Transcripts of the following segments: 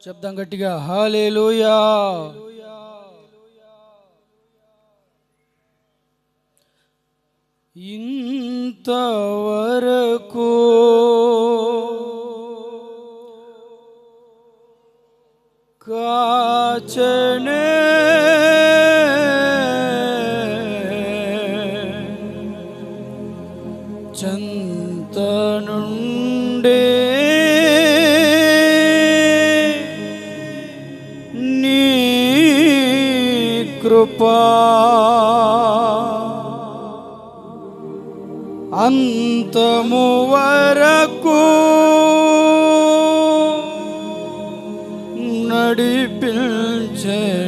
చెప్దాం గట్టిగా హాలేలుయా ఇంతవరకు కాచనే నీ కృపా. అంతము వరకు నడిపించే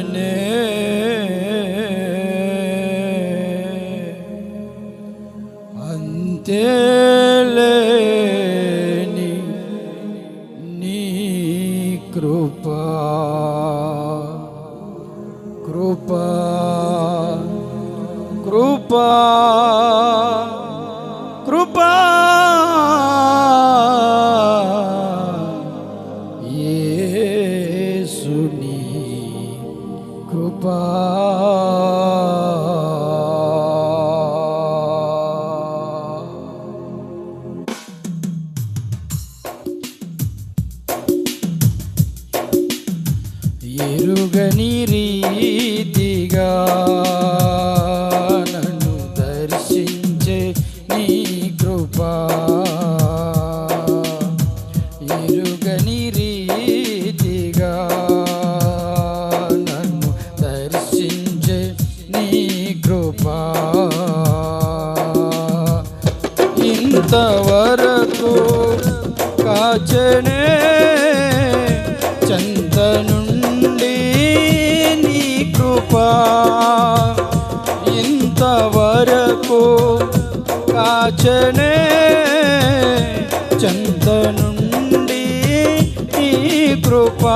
కృపా కృపా. ఏసుని కృపా. ఎరుగనీ కృపా ఎరుగని రీతిగా నన్ను దర్శించే నీ కృపా. ఇంతవరకు కాచనే చంత నుండి నీ కృపా. కాచనే చంద నుండి ఈ కృపా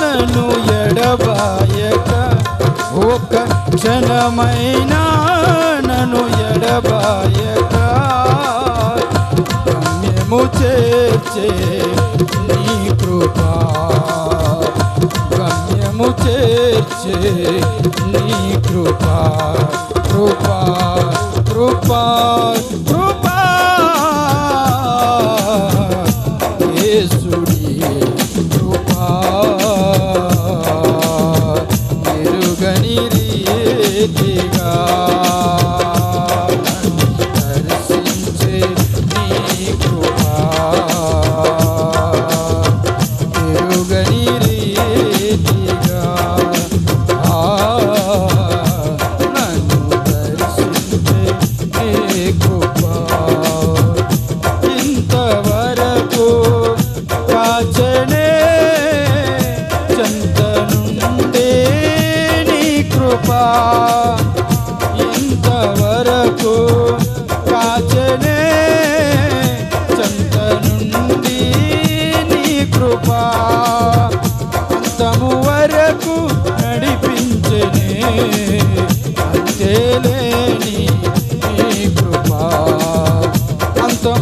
నన్ను ఎడబాయక. ఒక క్షణమైనా నన్ను ఎడబాయక. మేము చేర్చే నీ కృపా. గమ్యము చేర్చే నీ కృపా. కృపా కృపా కృపా. రీతిగా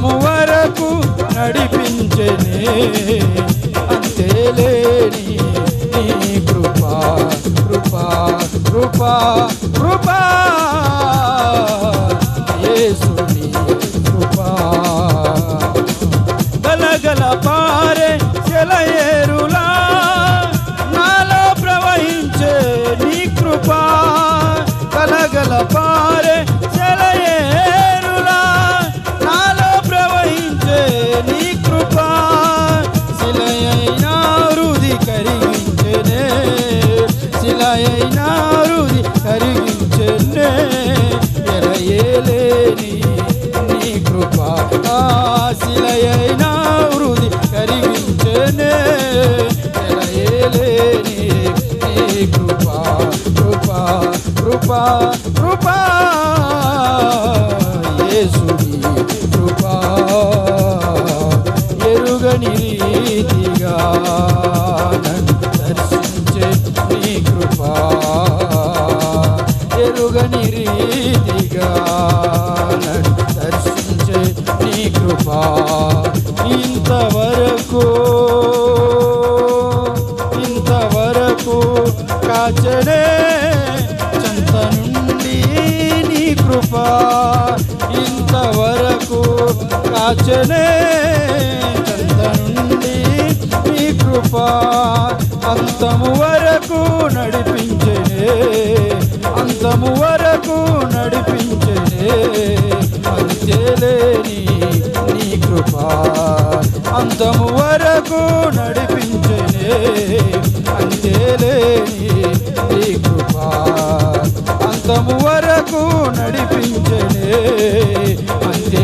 అంతము వరకు నడిపించనే. అంతేలేని నీ కృపా కృపా కృపా కృపా. యేసుని కృపా. గలగల పారే చెలయే ay ఎరుగని రీతిగా నన్ను దర్శించే నీ కృపా ఇంతవరకు ఇంతవరకు కాచడే చంత నుండి నీ కృపా ఇంతవరకు కాచనే చంత నుండి నీ కృపా అంతము వరకు నడిపించనే. అంతము వరకు నడిపించనే. అంతేలేని నీ కృప. అంతము వరకు నడిపించనే. అంతేలేని నీ కృప. అంతము వరకు నడిపించనే. అంతే